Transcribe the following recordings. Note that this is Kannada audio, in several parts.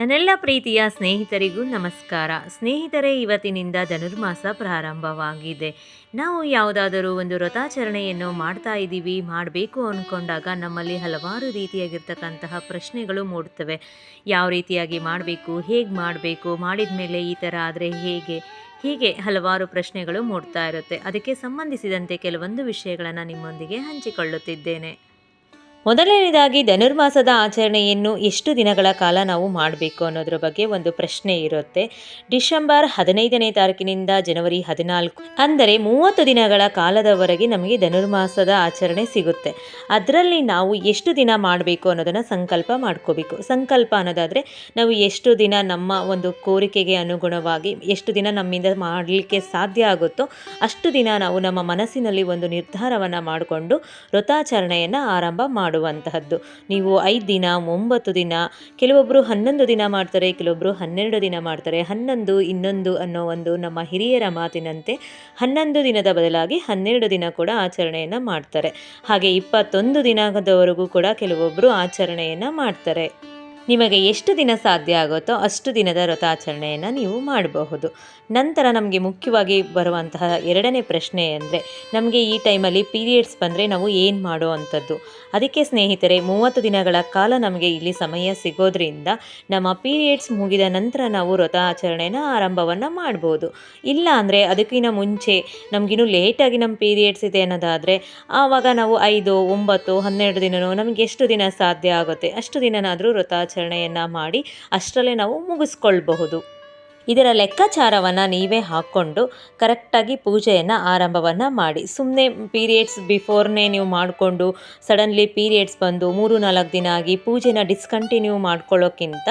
ನನ್ನೆಲ್ಲ ಪ್ರೀತಿಯ ಸ್ನೇಹಿತರಿಗೂ ನಮಸ್ಕಾರ. ಸ್ನೇಹಿತರೆ, ಇವತ್ತಿನಿಂದ ಧನುರ್ಮಾಸ ಪ್ರಾರಂಭವಾಗಿದೆ. ನಾವು ಯಾವುದಾದರೂ ಒಂದು ವ್ರತಾಚರಣೆಯನ್ನು ಮಾಡ್ತಾ ಇದ್ದೀವಿ, ಮಾಡಬೇಕು ಅಂದ್ಕೊಂಡಾಗ ನಮ್ಮಲ್ಲಿ ಹಲವಾರು ರೀತಿಯಾಗಿರ್ತಕ್ಕಂತಹ ಪ್ರಶ್ನೆಗಳು ಮೂಡುತ್ತವೆ. ಯಾವ ರೀತಿಯಾಗಿ ಮಾಡಬೇಕು, ಹೇಗೆ ಮಾಡಬೇಕು, ಮಾಡಿದ ಮೇಲೆ ಈ ಥರ ಆದರೆ ಹೇಗೆ, ಹೀಗೆ ಹಲವಾರು ಪ್ರಶ್ನೆಗಳು ಮೂಡ್ತಾ ಇರುತ್ತೆ. ಅದಕ್ಕೆ ಸಂಬಂಧಿಸಿದಂತೆ ಕೆಲವೊಂದು ವಿಷಯಗಳನ್ನು ನಿಮ್ಮೊಂದಿಗೆ ಹಂಚಿಕೊಳ್ಳುತ್ತಿದ್ದೇನೆ. ಮೊದಲನೇದಾಗಿ ಧನುರ್ಮಾಸದ ಆಚರಣೆಯನ್ನು ಎಷ್ಟು ದಿನಗಳ ಕಾಲ ನಾವು ಮಾಡಬೇಕು ಅನ್ನೋದ್ರ ಬಗ್ಗೆ ಒಂದು ಪ್ರಶ್ನೆ ಇರುತ್ತೆ. ಡಿಸೆಂಬರ್ ಹದಿನೈದನೇ ತಾರೀಕಿನಿಂದ ಜನವರಿ ಹದಿನಾಲ್ಕು, ಅಂದರೆ ಮೂವತ್ತು ದಿನಗಳ ಕಾಲದವರೆಗೆ ನಮಗೆ ಧನುರ್ಮಾಸದ ಆಚರಣೆ ಸಿಗುತ್ತೆ. ಅದರಲ್ಲಿ ನಾವು ಎಷ್ಟು ದಿನ ಮಾಡಬೇಕು ಅನ್ನೋದನ್ನು ಸಂಕಲ್ಪ ಮಾಡ್ಕೋಬೇಕು. ಸಂಕಲ್ಪ ಅನ್ನೋದಾದರೆ ನಾವು ಎಷ್ಟು ದಿನ ನಮ್ಮ ಒಂದು ಕೋರಿಕೆಗೆ ಅನುಗುಣವಾಗಿ ಎಷ್ಟು ದಿನ ನಮ್ಮಿಂದ ಮಾಡಲಿಕ್ಕೆ ಸಾಧ್ಯ ಆಗುತ್ತೋ ಅಷ್ಟು ದಿನ ನಾವು ನಮ್ಮ ಮನಸ್ಸಿನಲ್ಲಿ ಒಂದು ನಿರ್ಧಾರವನ್ನು ಮಾಡಿಕೊಂಡು ವ್ರತಾಚರಣೆಯನ್ನು ಆರಂಭ ಮಾಡುವಂತಹದ್ದು. ನೀವು ಐದು ದಿನ, ಒಂಬತ್ತು ದಿನ ಕೆಲವೊಬ್ಬರು ಹನ್ನೊಂದು ದಿನ ಮಾಡ್ತಾರೆ ಕೆಲವೊಬ್ಬರು ಹನ್ನೆರಡು ದಿನ ಮಾಡ್ತಾರೆ. ಹನ್ನೊಂದು ಇನ್ನೊಂದು ಅನ್ನೋ ಒಂದು ನಮ್ಮ ಹಿರಿಯರ ಮಾತಿನಂತೆ ಹನ್ನೊಂದು ದಿನದ ಬದಲಾಗಿ ಹನ್ನೆರಡು ದಿನ ಕೂಡ ಆಚರಣೆಯನ್ನು ಮಾಡ್ತಾರೆ. ಹಾಗೆ ಇಪ್ಪತ್ತೊಂದು ದಿನದವರೆಗೂ ಕೂಡ ಕೆಲವೊಬ್ಬರು ಆಚರಣೆಯನ್ನು ಮಾಡ್ತಾರೆ. ನಿಮಗೆ ಎಷ್ಟು ದಿನ ಸಾಧ್ಯ ಆಗುತ್ತೋ ಅಷ್ಟು ದಿನದ ವ್ರತಾಚರಣೆಯನ್ನು ನೀವು ಮಾಡಬಹುದು. ನಂತರ ನಮಗೆ ಮುಖ್ಯವಾಗಿ ಬರುವಂತಹ ಎರಡನೇ ಪ್ರಶ್ನೆ ಅಂದರೆ, ನಮಗೆ ಈ ಟೈಮಲ್ಲಿ ಪೀರಿಯಡ್ಸ್ ಬಂದರೆ ನಾವು ಏನು ಮಾಡೋ ಅಂಥದ್ದು ಅದಕ್ಕೆ ಸ್ನೇಹಿತರೆ, ಮೂವತ್ತು ದಿನಗಳ ಕಾಲ ನಮಗೆ ಇಲ್ಲಿ ಸಮಯ ಸಿಗೋದ್ರಿಂದ ನಮ್ಮ ಪೀರಿಯಡ್ಸ್ ಮುಗಿದ ನಂತರ ನಾವು ವ್ರತಾಚರಣೆನ ಆರಂಭವನ್ನು ಮಾಡ್ಬೋದು. ಇಲ್ಲ ಅಂದರೆ ಅದಕ್ಕಿಂತ ಮುಂಚೆ ನಮಗಿನ್ನೂ ಲೇಟಾಗಿ ನಮ್ಮ ಪೀರಿಯಡ್ಸ್ ಇದೆ ಅನ್ನೋದಾದರೆ, ಆವಾಗ ನಾವು ಐದು, ಒಂಬತ್ತು, ಹನ್ನೆರಡು ದಿನವೂ ನಮಗೆ ಎಷ್ಟು ದಿನ ಸಾಧ್ಯ ಆಗುತ್ತೆ? ಅಷ್ಟು ದಿನನಾದರೂ ವ್ರತಾಚರಣೆಯನ್ನು ಮಾಡಿ ಅಷ್ಟರಲ್ಲೇ ನಾವು ಮುಗಿಸ್ಕೊಳ್ಬಹುದು. ಇದರ ಲೆಕ್ಕಾಚಾರವನ್ನು ನೀವೇ ಹಾಕ್ಕೊಂಡು ಕರೆಕ್ಟಾಗಿ ಪೂಜೆಯನ್ನು ಆರಂಭವನ್ನು ಮಾಡಿ. ಸುಮ್ಮನೆ ಪೀರಿಯಡ್ಸ್ ಬಿಫೋರ್ನೇ ನೀವು ಮಾಡಿಕೊಂಡು ಸಡನ್ಲಿ ಪೀರಿಯಡ್ಸ್ ಬಂದು ಮೂರು ನಾಲ್ಕು ದಿನ ಆಗಿ ಪೂಜೆನ ಡಿಸ್ಕಂಟಿನ್ಯೂ ಮಾಡ್ಕೊಳ್ಳೋಕ್ಕಿಂತ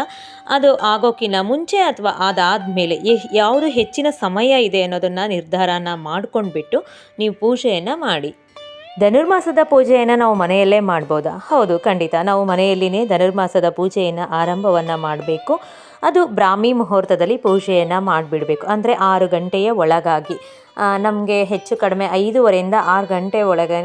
ಅದು ಆಗೋಕ್ಕಿಂತ ಮುಂಚೆ ಅಥವಾ ಅದಾದಮೇಲೆ ಯಾವುದು ಹೆಚ್ಚಿನ ಸಮಯ ಇದೆ ಅನ್ನೋದನ್ನು ನಿರ್ಧಾರನ ಮಾಡ್ಕೊಂಡ್ಬಿಟ್ಟು ನೀವು ಪೂಜೆಯನ್ನು ಮಾಡಿ. ಧನುರ್ಮಾಸದ ಪೂಜೆಯನ್ನು ನಾವು ಮನೆಯಲ್ಲೇ ಮಾಡ್ಬೋದಾ? ಹೌದು, ಖಂಡಿತ. ನಾವು ಮನೆಯಲ್ಲಿನೇ ಧನುರ್ಮಾಸದ ಪೂಜೆಯನ್ನು ಆರಂಭವನ್ನು ಮಾಡಬೇಕು. ಅದು ಬ್ರಾಹ್ಮಿ ಮುಹೂರ್ತದಲ್ಲಿ ಪೂಜೆಯನ್ನು ಮಾಡಿಬಿಡಬೇಕು. ಅಂದರೆ ಆರು ಗಂಟೆಯ ಒಳಗಾಗಿ. ನಮಗೆ ಹೆಚ್ಚು ಕಡಿಮೆ ಐದೂವರೆಯಿಂದ ಆರು ಗಂಟೆ ಒಳಗೇ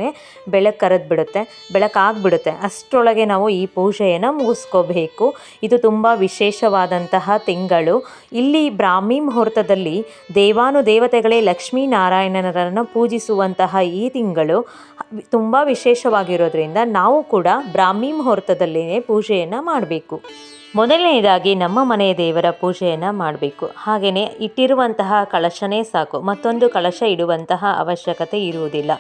ಬೆಳಕು ಕರೆದು ಬಿಡುತ್ತೆ ಬೆಳಕಾಗ್ಬಿಡುತ್ತೆ ಅಷ್ಟರೊಳಗೆ ನಾವು ಈ ಪೂಜೆಯನ್ನು ಮುಗಿಸ್ಕೋಬೇಕು. ಇದು ತುಂಬ ವಿಶೇಷವಾದಂತಹ ತಿಂಗಳು. ಇಲ್ಲಿ ಬ್ರಾಹ್ಮಿ ಮುಹೂರ್ತದಲ್ಲಿ ದೇವಾನು ದೇವತೆಗಳೇ ಲಕ್ಷ್ಮೀನಾರಾಯಣನರನ್ನು ಪೂಜಿಸುವಂತಹ ಈ ತಿಂಗಳು. ತುಂಬ ವಿಶೇಷವಾಗಿರೋದ್ರಿಂದ ನಾವು ಕೂಡ ಬ್ರಾಹ್ಮಿ ಮುಹೂರ್ತದಲ್ಲಿಯೇ ಪೂಜೆಯನ್ನು ಮಾಡಬೇಕು. ಮೊದಲನೇದಾಗಿ ನಮ್ಮ ಮನೆಯ ದೇವರ ಪೂಜೆಯನ್ನು ಮಾಡಬೇಕು. ಹಾಗೆಯೇ ಇಟ್ಟಿರುವಂತಹ ಕಳಶನೇ ಸಾಕು. ಮತ್ತೊಂದು ಕಳಶ ಇಡುವಂತಹ ಅವಶ್ಯಕತೆ ಇರುವುದಿಲ್ಲ.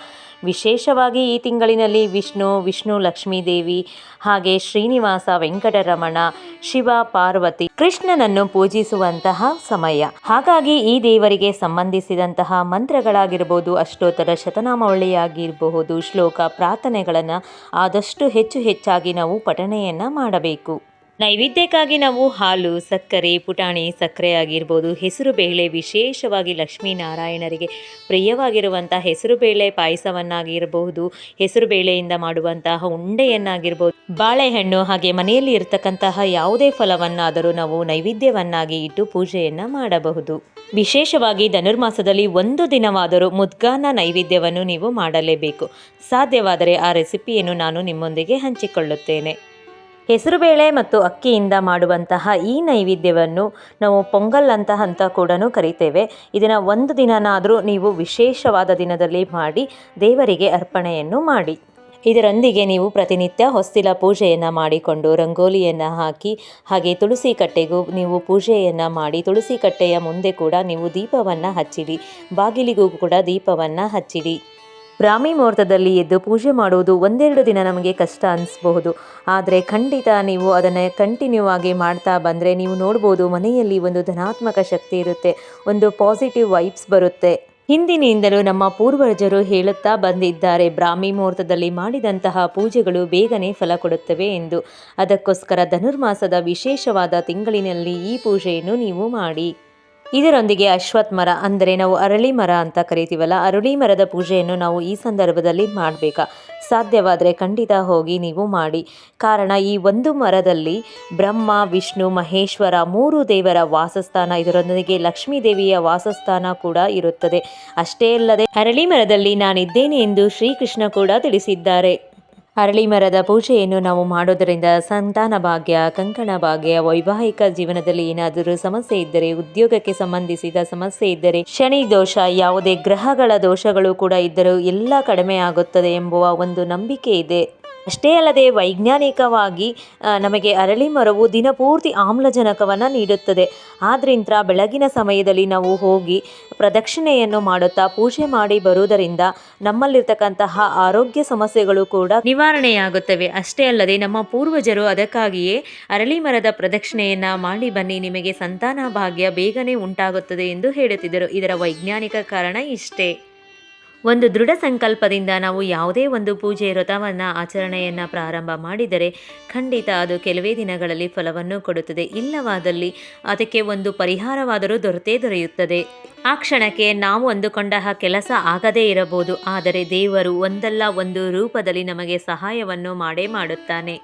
ವಿಶೇಷವಾಗಿ ಈ ತಿಂಗಳಿನಲ್ಲಿ ವಿಷ್ಣು ವಿಷ್ಣು ಲಕ್ಷ್ಮೀದೇವಿ, ಹಾಗೆ ಶ್ರೀನಿವಾಸ ವೆಂಕಟರಮಣ, ಶಿವ, ಪಾರ್ವತಿ ಕೃಷ್ಣನನ್ನು ಪೂಜಿಸುವಂತಹ ಸಮಯ. ಹಾಗಾಗಿ ಈ ದೇವರಿಗೆ ಸಂಬಂಧಿಸಿದಂತಹ ಮಂತ್ರಗಳಾಗಿರಬಹುದು ಅಷ್ಟೋತ್ತರ ಶತನಾಮವಳಿಯಾಗಿರಬಹುದು ಶ್ಲೋಕ ಪ್ರಾರ್ಥನೆಗಳನ್ನು ಆದಷ್ಟು ಹೆಚ್ಚು ಹೆಚ್ಚಾಗಿ ನಾವು ಪಠಣೆಯನ್ನು ಮಾಡಬೇಕು. ನೈವೇದ್ಯಕ್ಕಾಗಿ ನಾವು ಹಾಲು, ಸಕ್ಕರೆ, ಪುಟಾಣಿ, ಸಕ್ಕರೆ ಆಗಿರ್ಬೋದು, ಹೆಸರು ಬೇಳೆ, ವಿಶೇಷವಾಗಿ ಲಕ್ಷ್ಮೀನಾರಾಯಣರಿಗೆ ಪ್ರಿಯವಾಗಿರುವಂಥ ಹೆಸರು ಬೇಳೆ ಪಾಯಸವನ್ನಾಗಿರಬಹುದು, ಹೆಸರು ಬೇಳೆಯಿಂದ ಮಾಡುವಂತಹ ಉಂಡೆಯನ್ನಾಗಿರ್ಬೋದು, ಬಾಳೆಹಣ್ಣು ಹಾಗೆ ಮನೆಯಲ್ಲಿ ಇರತಕ್ಕಂತಹ ಯಾವುದೇ ಫಲವನ್ನಾದರೂ ನಾವು ನೈವೇದ್ಯವನ್ನಾಗಿ ಇಟ್ಟು ಪೂಜೆಯನ್ನು ಮಾಡಬಹುದು. ವಿಶೇಷವಾಗಿ ಧನುರ್ಮಾಸದಲ್ಲಿ ಒಂದು ದಿನವಾದರೂ ಮುದ್ಗಾನ ನೈವೇದ್ಯವನ್ನು ನೀವು ಮಾಡಲೇಬೇಕು. ಸಾಧ್ಯವಾದರೆ ಆ ರೆಸಿಪಿಯನ್ನು ನಾನು ನಿಮ್ಮೊಂದಿಗೆ ಹಂಚಿಕೊಳ್ಳುತ್ತೇನೆ. ಹೆಸರುಬೇಳೆ ಮತ್ತು ಅಕ್ಕಿಯಿಂದ ಮಾಡುವಂತಹ ಈ ನೈವೇದ್ಯವನ್ನು ನಾವು ಪೊಂಗಲ್ ಅಂತ ಅಂತ ಕೂಡ ಕರಿತೇವೆ. ಇದನ್ನು ಒಂದು ದಿನನಾದರೂ ನೀವು ವಿಶೇಷವಾದ ದಿನದಲ್ಲಿ ಮಾಡಿ, ದೇವರಿಗೆ ಅರ್ಪಣೆಯನ್ನು ಮಾಡಿ. ಇದರೊಂದಿಗೆ ನೀವು ಪ್ರತಿನಿತ್ಯ ಹೊಸ್ತಿಲ ಪೂಜೆಯನ್ನು ಮಾಡಿಕೊಂಡು ರಂಗೋಲಿಯನ್ನು ಹಾಕಿ, ಹಾಗೆ ತುಳಸಿ ಕಟ್ಟೆಗೂ ನೀವು ಪೂಜೆಯನ್ನು ಮಾಡಿ, ತುಳಸಿ ಕಟ್ಟೆಯ ಮುಂದೆ ಕೂಡ ನೀವು ದೀಪವನ್ನು ಹಚ್ಚಿಡಿ. ಬಾಗಿಲಿಗೂ ಕೂಡ ದೀಪವನ್ನು ಹಚ್ಚಿಡಿ. ಬ್ರಾಹ್ಮಿ ಮುಹೂರ್ತದಲ್ಲಿ ಎದ್ದು ಪೂಜೆ ಮಾಡುವುದು ಒಂದೆರಡು ದಿನ ನಮಗೆ ಕಷ್ಟ ಅನಿಸ್ಬಹುದು. ಆದರೆ ಖಂಡಿತ ನೀವು ಅದನ್ನು ಕಂಟಿನ್ಯೂ ಆಗಿ ಮಾಡ್ತಾ ಬಂದರೆ ನೀವು ನೋಡ್ಬೋದು ಮನೆಯಲ್ಲಿ ಒಂದು ಧನಾತ್ಮಕ ಶಕ್ತಿ ಇರುತ್ತೆ, ಒಂದು ಪಾಸಿಟಿವ್ ವೈಬ್ಸ್ ಬರುತ್ತೆ. ಹಿಂದಿನಿಂದಲೂ ನಮ್ಮ ಪೂರ್ವಜರು ಹೇಳುತ್ತಾ ಬಂದಿದ್ದಾರೆ, ಬ್ರಾಹ್ಮಿ ಮುಹೂರ್ತದಲ್ಲಿ ಮಾಡಿದಂತಹ ಪೂಜೆಗಳು ಬೇಗನೆ ಫಲ ಕೊಡುತ್ತವೆ ಎಂದು. ಅದಕ್ಕೋಸ್ಕರ ಧನುರ್ಮಾಸದ ವಿಶೇಷವಾದ ತಿಂಗಳಿನಲ್ಲಿ ಈ ಪೂಜೆಯನ್ನು ನೀವು ಮಾಡಿ. ಇದರೊಂದಿಗೆ ಅಶ್ವತ್ ಮರ ಅಂದರೆ ನಾವು ಅರಳಿ ಮರ ಅಂತ ಕರಿತೀವಲ್ಲ, ಅರಳಿ ಮರದ ಪೂಜೆಯನ್ನು ನಾವು ಈ ಸಂದರ್ಭದಲ್ಲಿ ಮಾಡಬೇಕಾ? ಸಾಧ್ಯವಾದರೆ ಖಂಡಿತ ಹೋಗಿ ನೀವು ಮಾಡಿ. ಕಾರಣ ಈ ಒಂದು ಮರದಲ್ಲಿ ಬ್ರಹ್ಮ, ವಿಷ್ಣು, ಮಹೇಶ್ವರ ಮೂರು ದೇವರ ವಾಸಸ್ಥಾನ, ಇದರೊಂದಿಗೆ ಲಕ್ಷ್ಮೀ ದೇವಿಯ ವಾಸಸ್ಥಾನ ಕೂಡ ಇರುತ್ತದೆ. ಅಷ್ಟೇ ಅಲ್ಲದೆ ಅರಳಿ ಮರದಲ್ಲಿ ನಾನಿದ್ದೇನೆ ಎಂದು ಶ್ರೀಕೃಷ್ಣ ಕೂಡ ತಿಳಿಸಿದ್ದಾರೆ. ಅರಳಿ ಮರದ ಪೂಜೆಯನ್ನು ನಾವು ಮಾಡೋದರಿಂದ ಸಂತಾನ ಭಾಗ್ಯ, ಕಂಕಣ ಭಾಗ್ಯ, ವೈವಾಹಿಕ ಜೀವನದಲ್ಲಿ ಏನಾದರೂ ಸಮಸ್ಯೆ ಇದ್ದರೆ, ಉದ್ಯೋಗಕ್ಕೆ ಸಂಬಂಧಿಸಿದ ಸಮಸ್ಯೆ ಇದ್ದರೆ, ಶನಿ ದೋಷ, ಯಾವುದೇ ಗ್ರಹಗಳ ದೋಷಗಳು ಕೂಡ ಇದ್ದರೂ ಎಲ್ಲ ಕಡಿಮೆ ಆಗುತ್ತದೆ ಎಂಬುವ ಒಂದು ನಂಬಿಕೆ ಇದೆ. ಅಷ್ಟೇ ಅಲ್ಲದೆ ವೈಜ್ಞಾನಿಕವಾಗಿ ನಮಗೆ ಅರಳಿ ಮರವು ದಿನಪೂರ್ತಿ ಆಮ್ಲಜನಕವನ್ನು ನೀಡುತ್ತದೆ. ಆದ್ದರಿಂದ ಬೆಳಗಿನ ಸಮಯದಲ್ಲಿ ನಾವು ಹೋಗಿ ಪ್ರದಕ್ಷಿಣೆಯನ್ನು ಮಾಡುತ್ತಾ ಪೂಜೆ ಮಾಡಿ ಬರುವುದರಿಂದ ನಮ್ಮಲ್ಲಿರ್ತಕ್ಕಂತಹ ಆರೋಗ್ಯ ಸಮಸ್ಯೆಗಳು ಕೂಡ ನಿವಾರಣೆಯಾಗುತ್ತವೆ. ಅಷ್ಟೇ ಅಲ್ಲದೆ ನಮ್ಮ ಪೂರ್ವಜರು ಅದಕ್ಕಾಗಿಯೇ ಅರಳಿ ಮರದ ಪ್ರದಕ್ಷಿಣೆಯನ್ನು ಮಾಡಿ ಬನ್ನಿ, ನಿಮಗೆ ಸಂತಾನ ಭಾಗ್ಯ ಬೇಗನೆ ಉಂಟಾಗುತ್ತದೆ ಎಂದು ಹೇಳುತ್ತಿದ್ದರು. ಇದರ ವೈಜ್ಞಾನಿಕ ಕಾರಣ ಇಷ್ಟೇ. ಒಂದು ದೃಢ ಸಂಕಲ್ಪದಿಂದ ನಾವು ಯಾವುದೇ ಒಂದು ಪೂಜೆ ವ್ರತವನ್ನು, ಆಚರಣೆಯನ್ನು ಪ್ರಾರಂಭ ಮಾಡಿದರೆ ಖಂಡಿತ ಅದು ಕೆಲವೇ ದಿನಗಳಲ್ಲಿ ಫಲವನ್ನು ಕೊಡುತ್ತದೆ. ಇಲ್ಲವಾದಲ್ಲಿ ಅದಕ್ಕೆ ಒಂದು ಪರಿಹಾರವಾದರೂ ದೊರೆತೇ ದೊರೆಯುತ್ತದೆ. ಆ ಕ್ಷಣಕ್ಕೆ ನಾವು ಅಂದುಕೊಂಡ ಕೆಲಸ ಆಗದೇ ಇರಬಹುದು. ಆದರೆ ದೇವರು ಒಂದಲ್ಲ ಒಂದು ರೂಪದಲ್ಲಿ ನಮಗೆ ಸಹಾಯವನ್ನು ಮಾಡೇ ಮಾಡುತ್ತಾನೆ.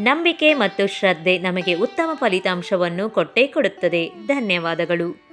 ನಂಬಿಕೆ ಮತ್ತು ಶ್ರದ್ಧೆ ನಮಗೆ ಉತ್ತಮ ಫಲಿತಾಂಶವನ್ನು ಕೊಟ್ಟೇ ಕೊಡುತ್ತದೆ. ಧನ್ಯವಾದಗಳು.